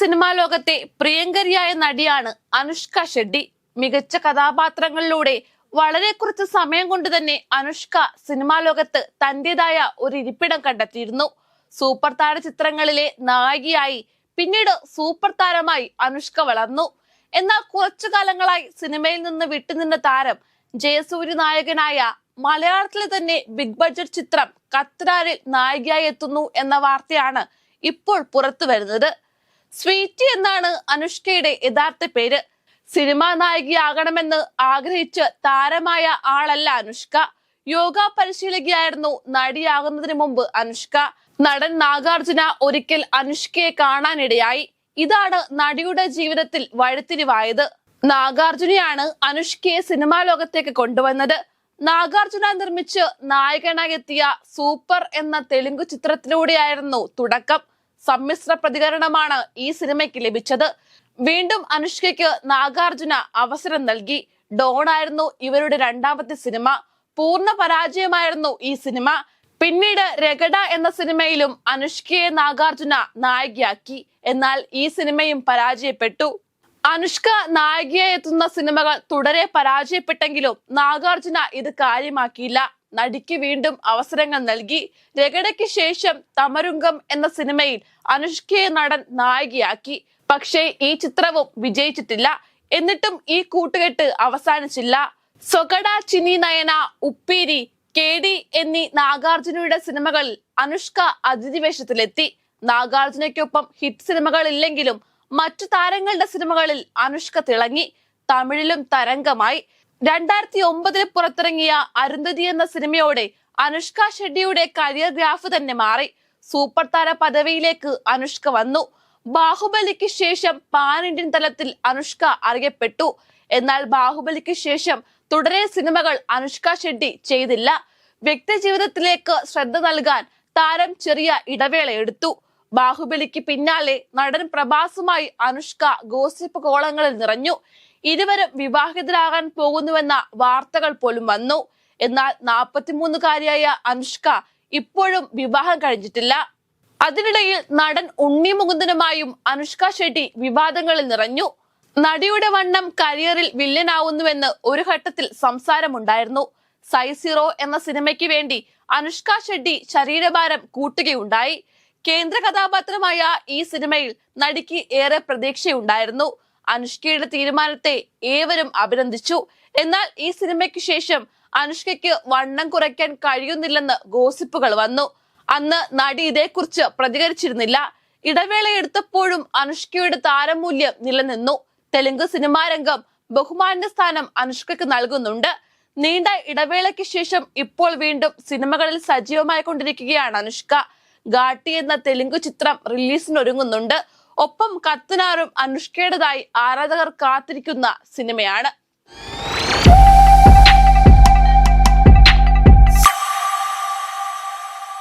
Cinema ലോകത്തെ പ്രിയങ്കരിയായ നടിയാണ് അനുഷ്ക ഷെഡ്ഡി മികച്ച കഥാപാത്രങ്ങളിലൂടെ വളരെ കുറച്ച് സമയം കൊണ്ട് തന്നെ അനുഷ്ക സിനിമാ ലോകത്ത് തന്റേതായ ഒരു ഇരിപ്പിടം കണ്ടെത്തിയിരുന്നു. സൂപ്പർ താര ചിത്രങ്ങളിലെ നായികയായി പിന്നീട് സൂപ്പർ താരമായി അനുഷ്ക വളർന്നു. എന്നാൽ കുറച്ചു കാലങ്ങളായി സിനിമയിൽ നിന്ന് വിട്ടുനിന്ന താരം ജയസൂര്യ നായകനായ മലയാളത്തിലെ തന്നെ ബിഗ് ബഡ്ജറ്റ് ചിത്രം കത്രാറിൽ നായികയായി എത്തുന്നു എന്ന വാർത്തയാണ് ഇപ്പോൾ പുറത്തു വരുന്നത്. സ്വീറ്റി എന്നാണ് അനുഷ്കയുടെ യഥാർത്ഥ പേര്. സിനിമാ നായികയാകണമെന്ന് ആഗ്രഹിച്ച് താരമായ ആളല്ല അനുഷ്ക. യോഗ പരിശീലകയായിരുന്നു നടിയാകുന്നതിന് മുമ്പ് അനുഷ്ക. നടൻ നാഗാർജുന ഒരിക്കൽ അനുഷ്കയെ കാണാനിടയായി. ഇതാണ് നടിയുടെ ജീവിതത്തിൽ വഴിത്തിരിവായത്. നാഗാർജുനയാണ് അനുഷ്കയെ സിനിമാ ലോകത്തേക്ക് കൊണ്ടുവന്നത്. നാഗാർജുന നിർമ്മിച്ച് നായകനായി എത്തിയ സൂപ്പർ എന്ന തെലുങ്ക് ചിത്രത്തിലൂടെയായിരുന്നു തുടക്കം. സമ്മിശ്ര പ്രതികരണമാണ് ഈ സിനിമയ്ക്ക് ലഭിച്ചത്. വീണ്ടും അനുഷ്കയ്ക്ക് നാഗാർജുന അവസരം നൽകി. ഡോൺ ആയിരുന്നു ഇവരുടെ രണ്ടാമത്തെ സിനിമ. പൂർണ പരാജയമായിരുന്നു ഈ സിനിമ. പിന്നീട് രഗഡ എന്ന സിനിമയിലും അനുഷ്കയെ നാഗാർജുന നായികയാക്കി. എന്നാൽ ഈ സിനിമയും പരാജയപ്പെട്ടു. അനുഷ്ക നായികയെത്തുന്ന സിനിമകൾ തുടരെ പരാജയപ്പെട്ടെങ്കിലും നാഗാർജുന ഇത് കാര്യമാക്കിയില്ല. നടിക്ക് വീണ്ടും അവസരങ്ങൾ നൽകി. രഗടയ്ക്ക് ശേഷം തമരുംഗം എന്ന സിനിമയിൽ അനുഷ്കയെ നടൻ നായികയാക്കി. പക്ഷേ ഈ ചിത്രവും വിജയിച്ചിട്ടില്ല. എന്നിട്ടും ഈ കൂട്ടുകെട്ട് അവസാനിച്ചില്ല. സ്വകട ചിനി നയന ഉപ്പേരി കെ ഡി എന്നീ നാഗാർജുനയുടെ സിനിമകളിൽ അനുഷ്ക അതിഥി വേഷത്തിലെത്തി നാഗാർജുനയ്ക്കൊപ്പം ഹിറ്റ് സിനിമകൾ ഇല്ലെങ്കിലും മറ്റു താരങ്ങളുടെ സിനിമകളിൽ അനുഷ്ക തിളങ്ങി. തമിഴിലും തരംഗമായി. രണ്ടായിരത്തി ഒമ്പതിൽ പുറത്തിറങ്ങിയ അരുന്ധതി എന്ന സിനിമയോടെ അനുഷ്ക ഷെഡിയുടെ കരിയർ ഗ്രാഫ് തന്നെ മാറി. സൂപ്പർ താര പദവിയിലേക്ക് അനുഷ്ക വന്നു. ബാഹുബലിക്ക് ശേഷം പാൻ ഇന്ത്യൻ തലത്തിൽ അനുഷ്ക അറിയപ്പെട്ടു. എന്നാൽ ബാഹുബലിക്ക് ശേഷം തുടരെ സിനിമകൾ അനുഷ്ക ഷെഡ്ഡി ചെയ്തില്ല. വ്യക്തി ജീവിതത്തിലേക്ക് ശ്രദ്ധ നൽകാൻ താരം ചെറിയ ഇടവേള എടുത്തു ബാഹുബലിക്ക് പിന്നാലെ നടൻ പ്രഭാസുമായി അനുഷ്ക ഗോസിപ്പ് കോളങ്ങളിൽ നിറഞ്ഞു. ഇരുവരും വിവാഹിതരാകാൻ പോകുന്നുവെന്ന വാർത്തകൾ പോലും വന്നു. എന്നാൽ നാൽപ്പത്തിമൂന്നുകാരിയായ അനുഷ്ക ഇപ്പോഴും വിവാഹം കഴിഞ്ഞിട്ടില്ല. അതിനിടയിൽ നടൻ ഉണ്ണി മുകുന്ദനുമായും അനുഷ്ക ഷെട്ടി വിവാദങ്ങളിൽ നിറഞ്ഞു. നടിയുടെ വണ്ണം കരിയറിൽ വില്ലനാവുന്നുവെന്ന് ഒരു ഘട്ടത്തിൽ സംസാരമുണ്ടായിരുന്നു. സൈസിറോ എന്ന സിനിമയ്ക്ക് വേണ്ടി അനുഷ്ക ഷെട്ടി ശരീരഭാരം കൂട്ടുകയുണ്ടായി. കേന്ദ്ര കഥാപാത്രമായ ഈ സിനിമയിൽ നടിക്ക് ഏറെ പ്രതീക്ഷയുണ്ടായിരുന്നു. അനുഷ്കയുടെ തീരുമാനത്തെ ഏവരും അഭിനന്ദിച്ചു. എന്നാൽ ഈ സിനിമയ്ക്ക് ശേഷം അനുഷ്കയ്ക്ക് വണ്ണം കുറയ്ക്കാൻ കഴിയുന്നില്ലെന്ന് ഗോസിപ്പുകൾ വന്നു. അന്ന് നടി ഇതേക്കുറിച്ച് പ്രതികരിച്ചിരുന്നില്ല. ഇടവേള എടുത്തപ്പോഴും അനുഷ്കയുടെ താരമൂല്യം നിലനിന്നു. തെലുങ്ക് സിനിമാ രംഗം ബഹുമാന്യ സ്ഥാനം അനുഷ്കയ്ക്ക് നൽകുന്നുണ്ട്. നീണ്ട ഇടവേളയ്ക്ക് ശേഷം ഇപ്പോൾ വീണ്ടും സിനിമകളിൽ സജീവമായി കൊണ്ടിരിക്കുകയാണ് അനുഷ്ക. ഘാട്ടി എന്ന തെലുങ്ക് ചിത്രം റിലീസിനൊരുങ്ങുന്നുണ്ട്. ഒപ്പം കത്തനാറും അനുഷ്കയുടേതായി ആരാധകർ കാത്തിരിക്കുന്ന സിനിമയാണ്